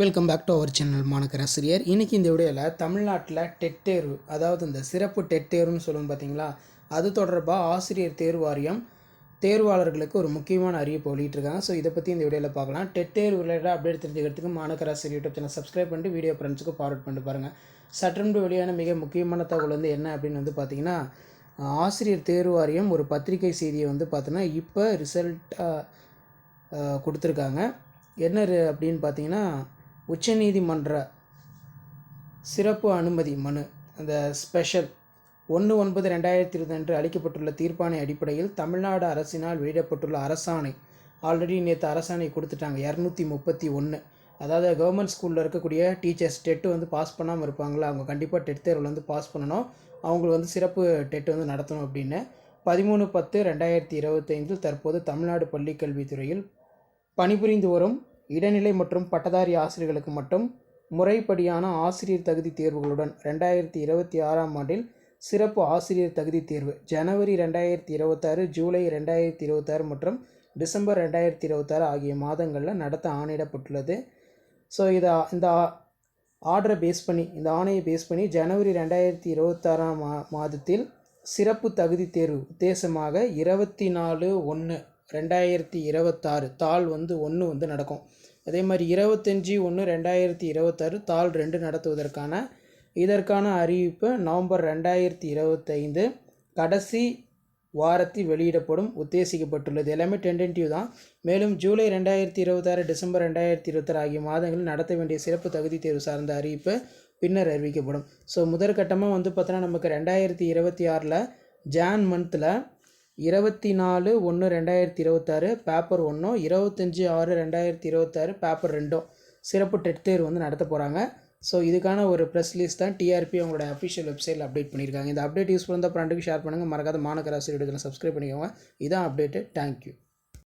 Welcome back to our channel மாணக்கராசிரியர் இன்றைக்கி இந்த வீடியோவில் தமிழ்நாட்டில் டெட் தேர்வு அதாவது இந்த சிறப்பு டெட் தேர்வுன்னு சொல்லுவோம் பார்த்தீங்களா அது தொடர்பாக ஆசிரியர் தேர்வு வாரியம் தேர்வாளர்களுக்கு ஒரு முக்கியமான அறிவிப்பு வெளியிட்டிருக்காங்க. ஸோ இதை பற்றி இந்த வீடியோவில் பார்க்கலாம். டெட் தேர்வு ரிலேட்டாக அப்டேட் தெரிஞ்சுக்கிறதுக்கு மாணக்கராசிரியர் யூடியூப் சேனல் சப்ஸ்கிரைப் பண்ணிட்டு வீடியோ ஃப்ரெண்ட்ஸுக்கு ஃபார்வர்ட் பண்ணிட்டு பாருங்கள் சற்றென்று வெளியான மிக முக்கியமான தகவல் வந்து என்ன அப்படின்னு வந்து பார்த்தீங்கன்னா ஆசிரியர் தேர்வு வாரியம் ஒரு பத்திரிகை செய்தியை வந்து பார்த்தோன்னா இப்போ ரிசல்ட்டாக கொடுத்துருக்காங்க. என்ன ரு- அப்படின்னு பார்த்தீங்கன்னா உச்சநீதிமன்ற சிறப்பு அனுமதி மனு. அந்த ஸ்பெஷல் ஒன்று ஒன்பது ரெண்டாயிரத்தி இருபது அன்று அளிக்கப்பட்டுள்ள தீர்ப்பாணை அடிப்படையில் தமிழ்நாடு அரசினால் வெளியிடப்பட்டுள்ள அரசாணை. ஆல்ரெடி நேற்று அரசாணை கொடுத்துட்டாங்க. இரநூத்தி முப்பத்தி ஒன்று அதாவது கவர்மெண்ட் ஸ்கூலில் இருக்கக்கூடிய டீச்சர்ஸ் டெட்டு வந்து பாஸ் பண்ணாமல் இருப்பாங்களா? அவங்க கண்டிப்பாக டெட் தேர்வில் வந்து பாஸ் பண்ணணும். அவங்களுக்கு வந்து சிறப்பு டெட் வந்து நடத்தணும் அப்படின்னு. பதிமூணு பத்து ரெண்டாயிரத்தி இருபத்தைந்தில் தற்போது தமிழ்நாடு பள்ளிக்கல்வித்துறையில் பணிபுரிந்து வரும் இடைநிலை மற்றும் பட்டதாரி ஆசிரியர்களுக்கு மட்டும் முறைப்படியான ஆசிரியர் தகுதி தேர்வுகளுடன் ரெண்டாயிரத்தி இருபத்தி ஆறாம் ஆண்டில் சிறப்பு ஆசிரியர் தகுதி தேர்வு ஜனவரி ரெண்டாயிரத்தி இருபத்தாறு ஜூலை ரெண்டாயிரத்தி இருபத்தாறு மற்றும் டிசம்பர் ரெண்டாயிரத்தி இருபத்தாறு ஆகிய மாதங்களில் நடத்த ஆணையிடப்பட்டுள்ளது. ஸோ இதை இந்த ஆர்டரை பேஸ் பண்ணி இந்த ஆணையை பேஸ் பண்ணி ஜனவரி ரெண்டாயிரத்தி இருபத்தாறாம் மா மாதத்தில் சிறப்பு தகுதி தேர்வு உத்தேசமாக இருபத்தி நாலு ஒன்று ரெண்டாயிரத்தி இருபத்தாறு தாள் வந்து ஒன்று வந்து நடக்கும். அதே மாதிரி இருபத்தஞ்சி ஒன்று ரெண்டாயிரத்தி இருபத்தாறு தாள் ரெண்டு நடத்துவதற்கான இதற்கான அறிவிப்பு நவம்பர் ரெண்டாயிரத்தி இருபத்தைந்து. கடைசி வாரத்தில் வெளியிடப்படும் உத்தேசிக்கப்பட்டுள்ளது. எல்லாமே டென்டென்டிவ் தான். மேலும் ஜூலை ரெண்டாயிரத்தி இருபத்தாறு டிசம்பர் ரெண்டாயிரத்தி இருபத்தாறு ஆகிய மாதங்களில் நடத்த வேண்டிய சிறப்பு தகுதி தேர்வு சார்ந்த அறிவிப்பு பின்னர் அறிவிக்கப்படும். ஸோ முதற்கட்டமாக வந்து பார்த்தோன்னா நமக்கு ரெண்டாயிரத்தி இருபத்தி ஆறில் ஜான் மந்தில் இருபத்தி நாலு ஒன்று ரெண்டாயிரத்தி இருபத்தாறு பேப்பர் ஒன்றும் இருபத்தஞ்சி ஆறு ரெண்டாயிரத்தி இருபத்தாறு பேப்பர் ரெண்டும் சிறப்பு டெட் தேர்வு வந்து நடத்த போகிறாங்க ஸோ இதுக்கான ஒரு ப்ரெஸ் லிஸ்ட் தான் டிஆர்பி அவங்களோட அஃபிஷியல் வெப்சைட்டில் அப்டேட் பண்ணியிருக்காங்க. இந்த அப்டேட் யூஸ் பண்ண ஃப்ரெண்டுக்கு ஷேர் பண்ணுங்கள் மறக்காத மாநகராசி வீடியோவில் சப்ஸ்கிரைப் பண்ணிக்கோங்க. இதான் அப்டேட்டு தேங்க்யூ